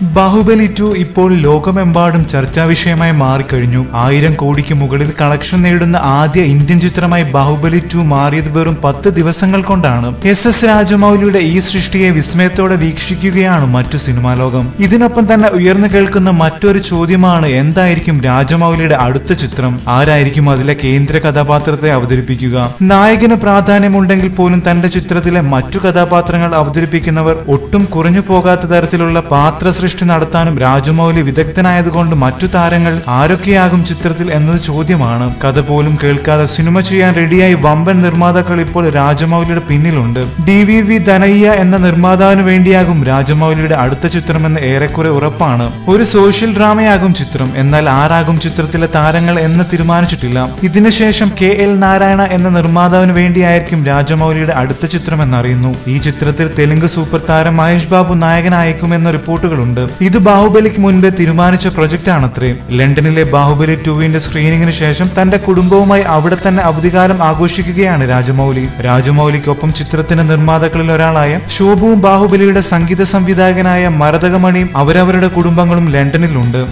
Baahubali to ഇപ്പോൾ ലോകമെമ്പാടും ചർച്ചാ വിഷയമായി മാറിക്കഴിഞ്ഞു. ആയിരം കോടിക്ക് മുകളിൽ കളക്ഷൻ നേടുന്ന ആദ്യ ഇന്ത്യൻ ചിത്രമായി ബാഹുബലി ടു മാറിയത് വെറും പത്ത് ദിവസങ്ങൾ കൊണ്ടാണ്. എസ് എസ് രാജമൗലിയുടെ ഈ സൃഷ്ടിയെ വിസ്മയത്തോടെ വീക്ഷിക്കുകയാണ് മറ്റു സിനിമാ ലോകം. ഇതിനൊപ്പം തന്നെ ഉയർന്നു കേൾക്കുന്ന മറ്റൊരു ചോദ്യമാണ് എന്തായിരിക്കും രാജമൗലിയുടെ അടുത്ത ചിത്രം? ആരായിരിക്കും അതിലെ കേന്ദ്ര കഥാപാത്രത്തെ അവതരിപ്പിക്കുക? നായകന് പ്രാധാന്യമുണ്ടെങ്കിൽ പോലും തന്റെ ചിത്രത്തിലെ മറ്റു കഥാപാത്രങ്ങൾ അവതരിപ്പിക്കുന്നവർ ഒട്ടും കുറഞ്ഞു പോകാത്ത തരത്തിലുള്ള പാത്ര സൃഷ്ടി നടത്താനും രാജമൗലി വിദഗ്ധനായതുകൊണ്ട് മറ്റു താരങ്ങൾ ആരൊക്കെയാകും ചിത്രത്തിൽ എന്നത് ചോദ്യമാണ്. കഥ പോലും കേൾക്കാതെ സിനിമ ചെയ്യാൻ റെഡിയായി വമ്പൻ നിർമ്മാതാക്കൾ ഇപ്പോൾ രാജമൗലിയുടെ പിന്നിലുണ്ട്. ഡി വി വി ധനയ്യ എന്ന നിർമ്മാതാവിന് വേണ്ടിയാകും രാജമൗലിയുടെ അടുത്ത ചിത്രമെന്ന് ഏറെക്കുറെ ഉറപ്പാണ്. ഒരു സോഷ്യൽ ഡ്രാമയാകും ചിത്രം. എന്നാൽ ആരാകും ചിത്രത്തിലെ താരങ്ങൾ എന്ന് തീരുമാനിച്ചിട്ടില്ല. ഇതിനുശേഷം കെ എൽ നാരായണ എന്ന നിർമ്മാതാവിന് വേണ്ടിയായിരിക്കും രാജമൗലിയുടെ അടുത്ത ചിത്രം എന്നറിയുന്നു ഈ ചിത്രത്തിൽ തെലുങ്ക് സൂപ്പർ താരം മഹേഷ് ബാബു നായകനായേക്കുമെന്ന റിപ്പോർട്ടുകളുണ്ട്. ഇത് ബാഹുബലിക്ക് മുൻപേ തീരുമാനിച്ച പ്രൊജക്റ്റ് ആണത്രേ. ലണ്ടനിലെ ബാഹുബലി ടുവിന്റെ സ്ക്രീനിങ്ങിന് ശേഷം തന്റെ കുടുംബവുമായി അവിടെ തന്നെ അവധികാലം ആഘോഷിക്കുകയാണ് രാജമൗലി. രാജമൗലിക്കൊപ്പം ചിത്രത്തിന്റെ നിർമ്മാതാക്കളിൽ ഒരാളായ ശോഭുവും ബാഹുബലിയുടെ സംഗീത സംവിധായകനായ മരതകമണിയും അവരവരുടെ കുടുംബങ്ങളും ലണ്ടനിലുണ്ട്.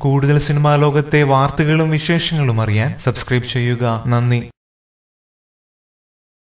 കൂടുതൽ സിനിമാ ലോകത്തെ വാർത്തകളും വിശേഷങ്ങളും അറിയാൻ സബ്സ്ക്രൈബ് ചെയ്യുക. നന്ദി.